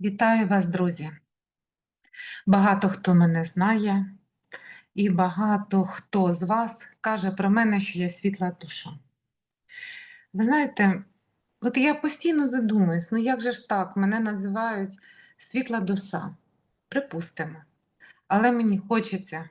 Вітаю вас, друзі! Багато хто мене знає, і багато хто з вас каже про мене, що я світла душа. Ви знаєте, от я постійно задумуюсь, ну як же ж так, мене називають світла душа, припустимо. Але мені хочеться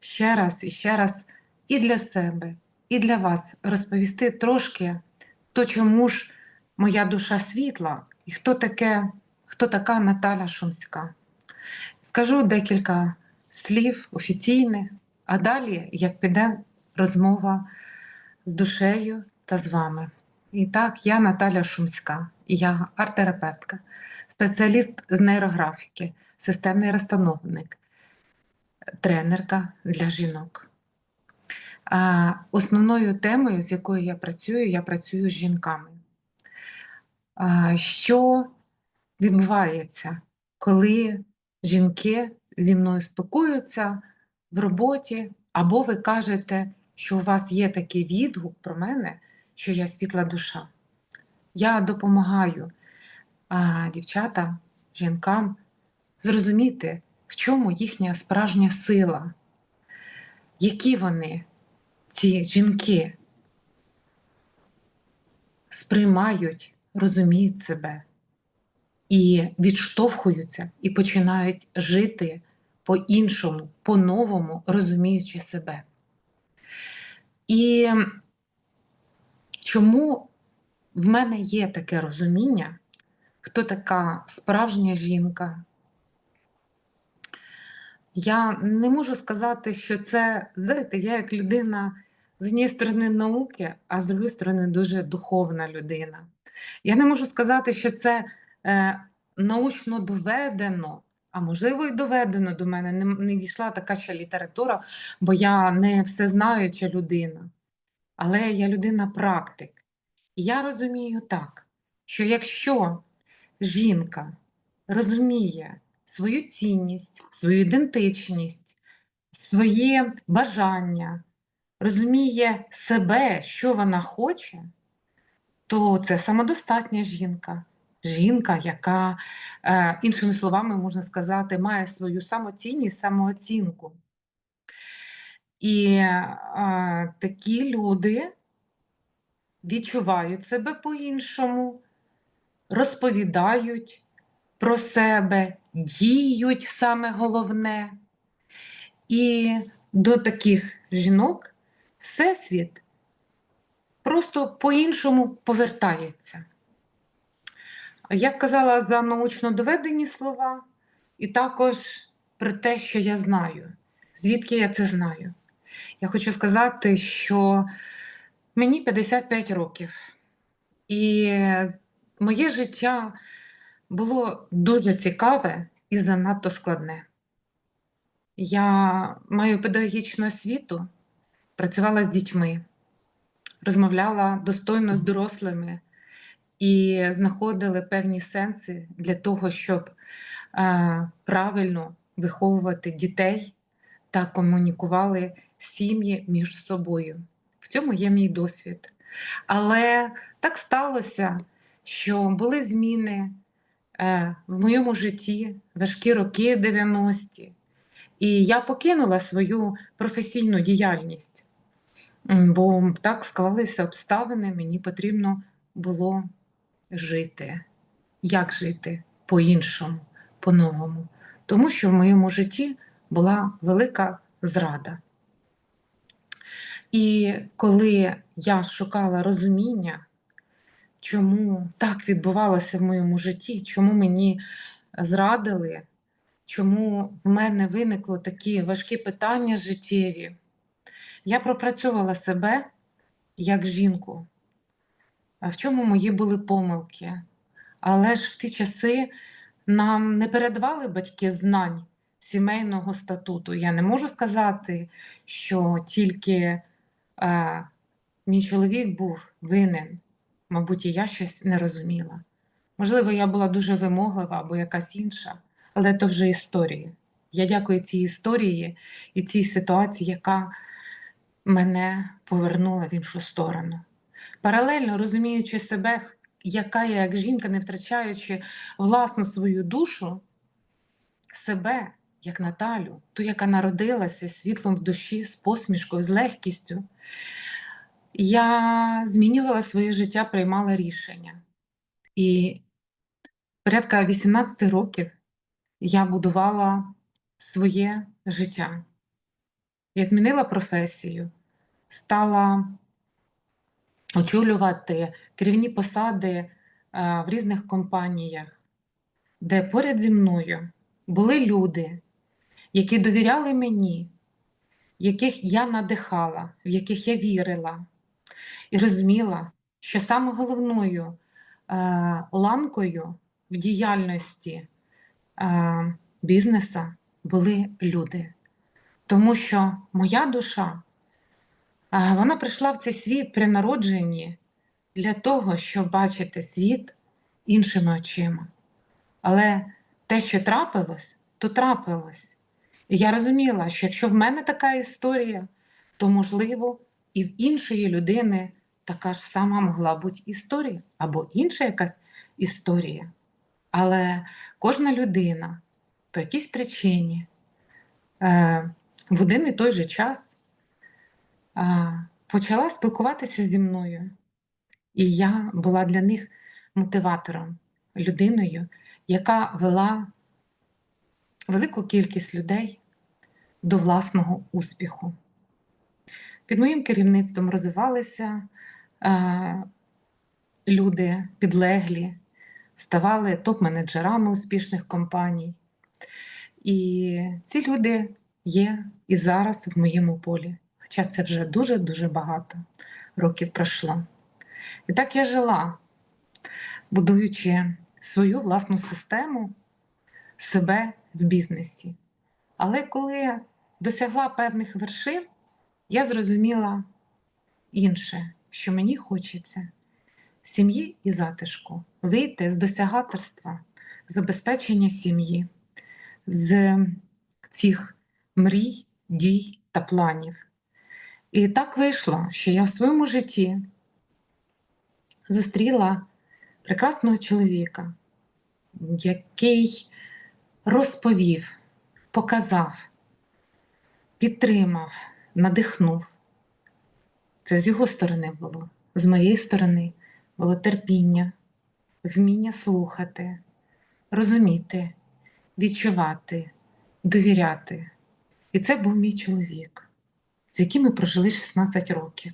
ще раз і ще раз і для себе, і для вас розповісти трошки, то чому ж моя душа світла, і хто таке, хто така Наталя Шумська. Скажу декілька слів офіційних, а далі, як піде розмова з душею та з вами. І так, я Наталя Шумська, я арт-терапевтка, спеціаліст з нейрографіки, системний розстановник, тренерка для жінок. А Основною темою, з якою я працюю, я працюю з жінками. Що відбувається, коли жінки зі мною спілкуються в роботі, або ви кажете, що у вас є такий відгук про мене, що я світла душа. Я допомагаю а, дівчатам, жінкам зрозуміти, в чому їхня справжня сила, які вони, ці жінки, сприймають, розуміють себе і відштовхуються, і починають жити по-іншому, по-новому, розуміючи себе. І чому в мене є таке розуміння, хто така справжня жінка? Я не можу сказати, що це, знаєте, я як людина з однієї сторони науки, а з другої сторони дуже духовна людина. Я не можу сказати, що це научно доведено, а можливо, і доведено до мене. Не, не дійшла така ще література, бо я не всезнаюча людина. Але я людина-практик. І я розумію так, що якщо жінка розуміє свою цінність, свою ідентичність, своє бажання, розуміє себе, що вона хоче, то це самодостатня жінка. Жінка, яка, е, іншими словами, можна сказати, має свою самоцінність, самооцінку. І е, такі люди відчувають себе по-іншому, розповідають про себе, діють саме головне. І до таких жінок всесвіт просто по-іншому повертається. Я сказала за научно доведені слова, і також про те, що я знаю. Звідки я це знаю? Я хочу сказати, що мені 55 років, і моє життя було дуже цікаве і занадто складне. Я маю педагогічну освіту, працювала з дітьми, розмовляла достойно з дорослими і знаходили певні сенси для того, щоб е, правильно виховувати дітей та комунікували сім'ї між собою. В цьому є мій досвід. Але так сталося, що були зміни е, в моєму житті важкі роки 90-ті, і я покинула свою професійну діяльність, бо так склалися обставини, мені потрібно було жити. Як жити по-іншому, по-новому. Тому що в моєму житті була велика зрада. І коли я шукала розуміння, чому так відбувалося в моєму житті, чому мені зрадили, чому в мене виникло такі важкі питання життєві, я пропрацьовувала себе як жінку. В чому мої були помилки? Але ж в ті часи нам не передавали батьки знань сімейного статуту. Я не можу сказати, що тільки е, мій чоловік був винен. Мабуть, і я щось не розуміла. Можливо, я була дуже вимоглива або якась інша, але це вже історія. Я дякую цій історії і цій ситуації, яка мене повернула в іншу сторону. Паралельно розуміючи себе, яка я як жінка, не втрачаючи власну свою душу, себе, як Наталю, ту, яка народилася світлом в душі, з посмішкою, з легкістю, я змінювала своє життя, приймала рішення. І порядка 18 років я будувала своє життя. Я змінила професію, стала очолювати керівні посади е, в різних компаніях, де поряд зі мною були люди, які довіряли мені, яких я надихала, в яких я вірила, і розуміла, що саме головною е, ланкою в діяльності е, бізнеса були люди. Тому що моя душа, вона прийшла в цей світ при народженні для того, щоб бачити світ іншими очима. Але те, що трапилось, то трапилось. І я розуміла, що якщо в мене така історія, то можливо і в іншої людини така ж сама могла бути історія або інша якась історія. Але кожна людина по якійсь причині е, в один і той же час почала спілкуватися зі мною. І я була для них мотиватором, людиною, яка вела велику кількість людей до власного успіху. Під моїм керівництвом розвивалися е, люди підлеглі, ставали топ-менеджерами успішних компаній. І ці люди є і зараз в моєму полі. Хоча це вже дуже-дуже багато років пройшло. І так я жила, будуючи свою власну систему себе в бізнесі. Але коли я досягла певних вершин, я зрозуміла інше, що мені хочеться сім'ї і затишку, вийти з досягаторства, забезпечення сім'ї, з цих мрій, дій та планів. І так вийшло, що я в своєму житті зустріла прекрасного чоловіка, який розповів, показав, підтримав, надихнув. Це з його сторони було, з моєї сторони було терпіння, вміння слухати, розуміти, відчувати, довіряти. І це був мій чоловік, з яким ми прожили 16 років.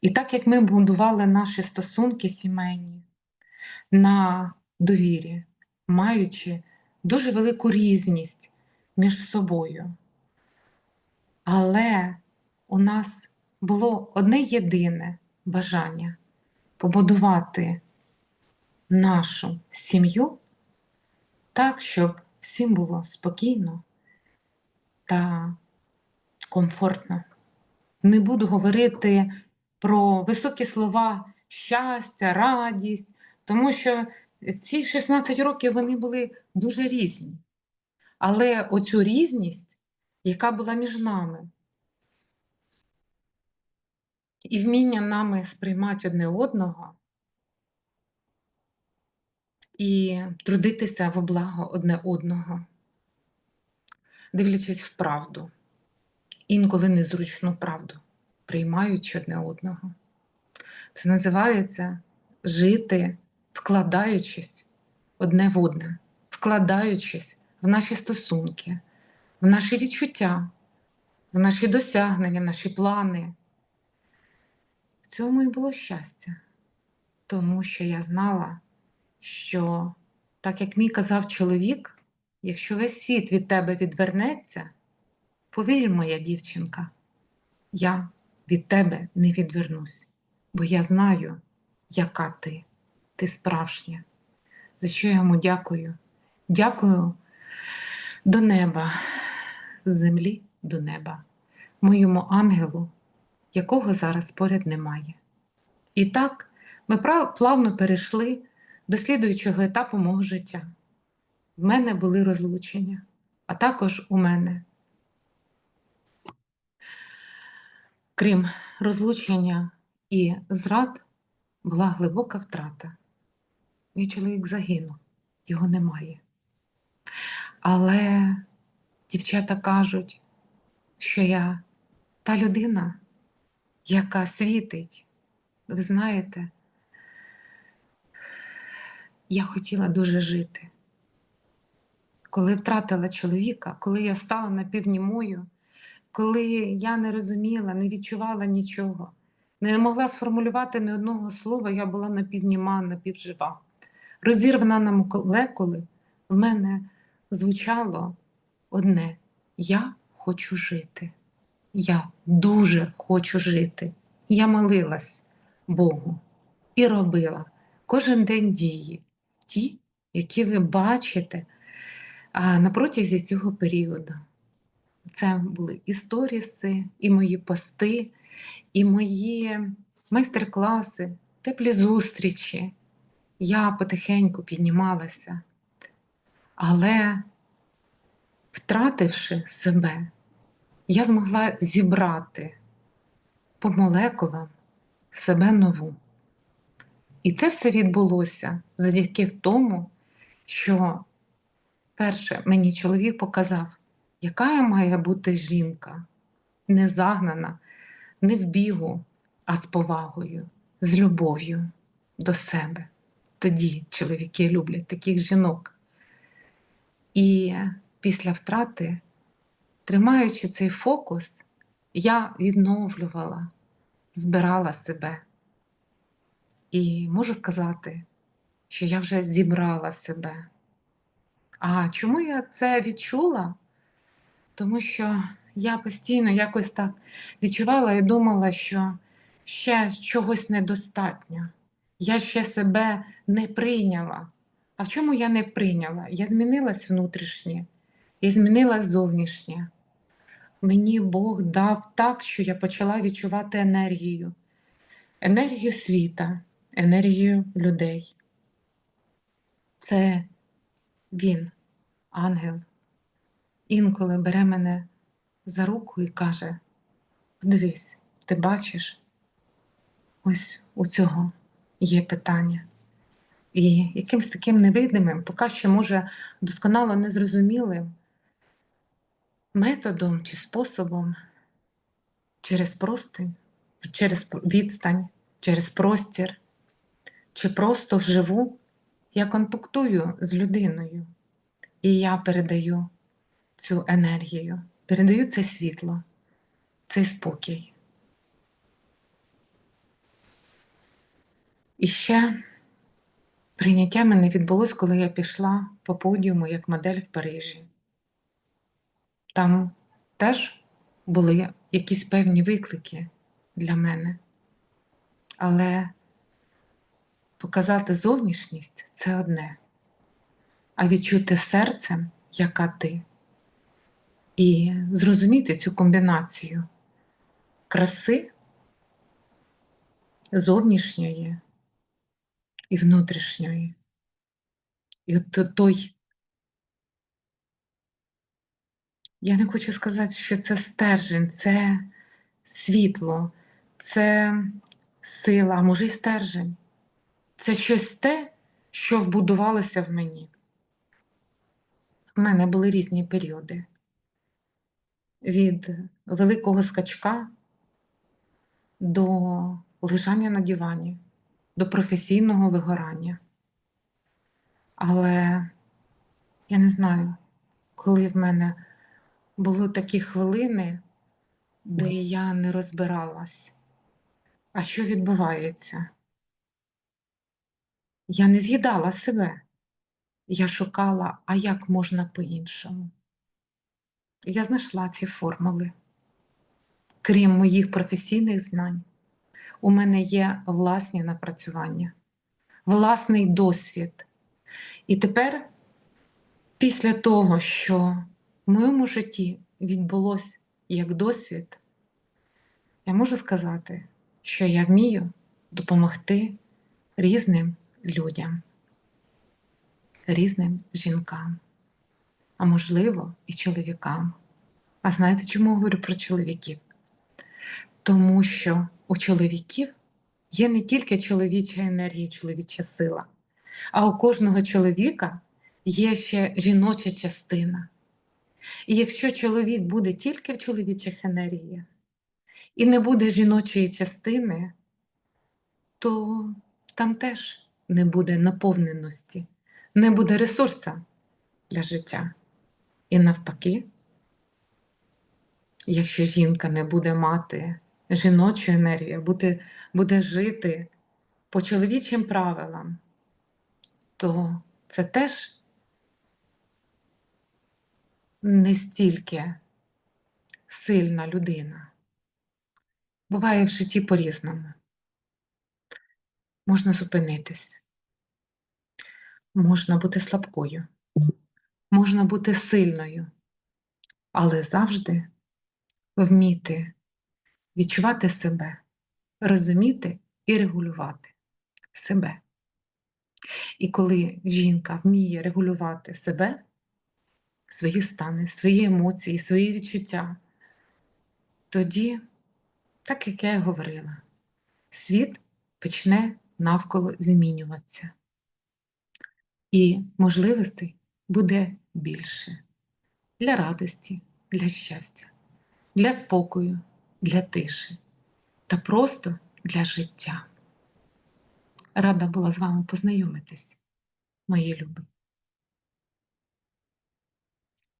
І так як ми будували наші стосунки сімейні на довірі, маючи дуже велику різність між собою. Але у нас було одне єдине бажання побудувати нашу сім'ю так, щоб всім було спокійно та комфортно. Не буду говорити про високі слова щастя, радість, тому що ці 16 років вони були дуже різні. Але оцю різність, яка була між нами, і вміння нами сприймати одне одного і трудитися во благо одне одного, дивлячись в правду, інколи незручну правду, приймаючи одне одного. Це називається жити, вкладаючись одне в одне, вкладаючись в наші стосунки, в наші відчуття, в наші досягнення, в наші плани. В цьому і було щастя, тому що я знала, що, так як мій казав чоловік, якщо весь світ від тебе відвернеться, повір, моя дівчинка, я від тебе не відвернусь, бо я знаю, яка ти, ти справжня. За що я йому дякую? Дякую до неба, з землі до неба, моєму ангелу, якого зараз поряд немає. І так ми плавно перейшли до слідуючого етапу мого життя. В мене були розлучення, а також у мене. Крім розлучення і зрад, була глибока втрата. Мій чоловік загинув, його немає. Але дівчата кажуть, що я та людина, яка світить. Ви знаєте, я хотіла дуже жити. Коли втратила чоловіка, коли я стала напівнімою, коли я не розуміла, не відчувала нічого, не могла сформулювати ні одного слова, я була напівніма, напівжива. Розірвана на молекули, в мене звучало одне: Я хочу жити. Я дуже хочу жити. Я молилась Богу і робила кожен день дії, ті, які ви бачите на протязі цього періоду. Це були і сторіси, і мої пости, і мої майстер-класи, теплі зустрічі. Я потихеньку піднімалася, але, втративши себе, я змогла зібрати по молекулам себе нову. І це все відбулося завдяки тому, що перше мені чоловік показав, яка має бути жінка, не загнана, не в бігу, а з повагою, з любов'ю до себе. Тоді чоловіки люблять таких жінок. І після втрати, тримаючи цей фокус, я відновлювала, збирала себе. І можу сказати, що я вже зібрала себе. А чому я це відчула? Тому що я постійно якось так відчувала і думала, що ще чогось недостатньо. Я ще себе не прийняла. А в чому я не прийняла? Я змінилась внутрішнє, я змінилась зовнішнє. Мені Бог дав так, що я почала відчувати енергію, енергію світа, енергію людей. Це Він, ангел, інколи бере мене за руку і каже: Подивись, ти бачиш, ось у цього є питання. І якимсь таким невидимим, поки що, може, досконало незрозумілим методом чи способом через простинь, через відстань, через простір, чи просто вживу я контактую з людиною, і я передаю цю енергію, передаю це світло, цей спокій. І ще прийняття мене відбулось, коли я пішла по подіуму як модель в Парижі. Там теж були якісь певні виклики для мене. Але показати зовнішність це одне, а відчути серцем, яка ти, і зрозуміти цю комбінацію краси зовнішньої і внутрішньої. І от той, я не хочу сказати, що це стержень, це світло, це сила, а може й стержень. Це щось те, що вбудувалося в мені. У мене були різні періоди. Від великого скачка до лежання на дивані, до професійного вигорання. Але я не знаю, коли в мене були такі хвилини, де я не розбиралась, а що відбувається. Я не з'їдала себе. Я шукала, а як можна по-іншому. Я знайшла ці формули. Крім моїх професійних знань, у мене є власні напрацювання, власний досвід. І тепер, після того, що в моєму житті відбулося як досвід, я можу сказати, що я вмію допомогти різним людям, різним жінкам, а можливо, і чоловікам. А знаєте, чому говорю про чоловіків? Тому що у чоловіків є не тільки чоловіча енергія, чоловіча сила, а у кожного чоловіка є ще жіноча частина. І якщо чоловік буде тільки в чоловічих енергіях і не буде жіночої частини, то там теж не буде наповненості, не буде ресурсу для життя. І навпаки, якщо жінка не буде мати жіночу енергію, буде, буде жити по чоловічим правилам, то це теж не стільки сильна людина. Буває в житті по-різному. Можна зупинитись, можна бути слабкою, можна бути сильною, але завжди вміти відчувати себе, розуміти і регулювати себе. І коли жінка вміє регулювати себе, свої стани, свої емоції, свої відчуття, тоді, так як я і говорила, світ почне навколо змінюватися. І можливостей буде більше для радості, для щастя, для спокою, для тиші та просто для життя. Рада була з вами познайомитись, мої любі.